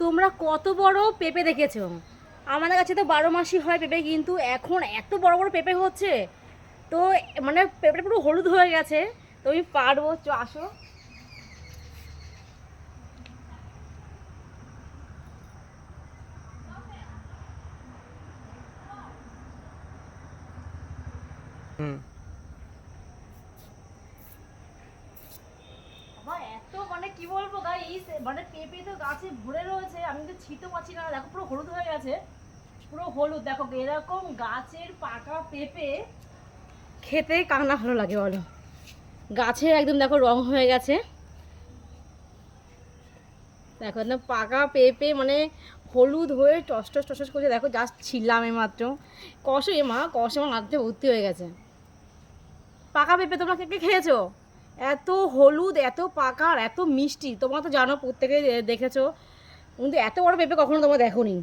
তোমরা কত বড় পেঁপে দেখেছ? আমাদের কাছে তো বারো মাসই হয় পেঁপে, কিন্তু এখন এত বড় বড় পেঁপে হচ্ছে। তো মানে পেঁপেটা পুরো হলুদ হয়ে গেছে। তো আমি পারব, চ, আসো। হুম বাবা এত মানে কি বলব গাইস মানে পেঁপে তো গাছে ভরে রয়েছে, আমি তো ছিতে পাচ্ছি না। দেখো পুরো হলুদ হয়ে গেছে। পুরো হলুদ। দেখো, এরকম গাছের পাকা পেঁপে খেতে কার না ভালো লাগে বলো? গাছের একদম দেখো রং হয়ে গেছে। দেখো, একদম পাকা পেঁপে মানে হলুদ হয়ে টস টস টস করছে। দেখো জাস্ট ছিলাম মাত্র কষে মা, কষে আমার মাথাতে ভর্তি হয়ে গেছে। পাকা পেঁপে তোমরা কে কে খেয়েছো? এত হলুদ, এত পাকার, এত মিষ্টি। তোমরা তো জানো, প্রত্যেকে দেখেছ। কিন্তু এত বড় পেঁপে কখনো তোমরা দেখোনি।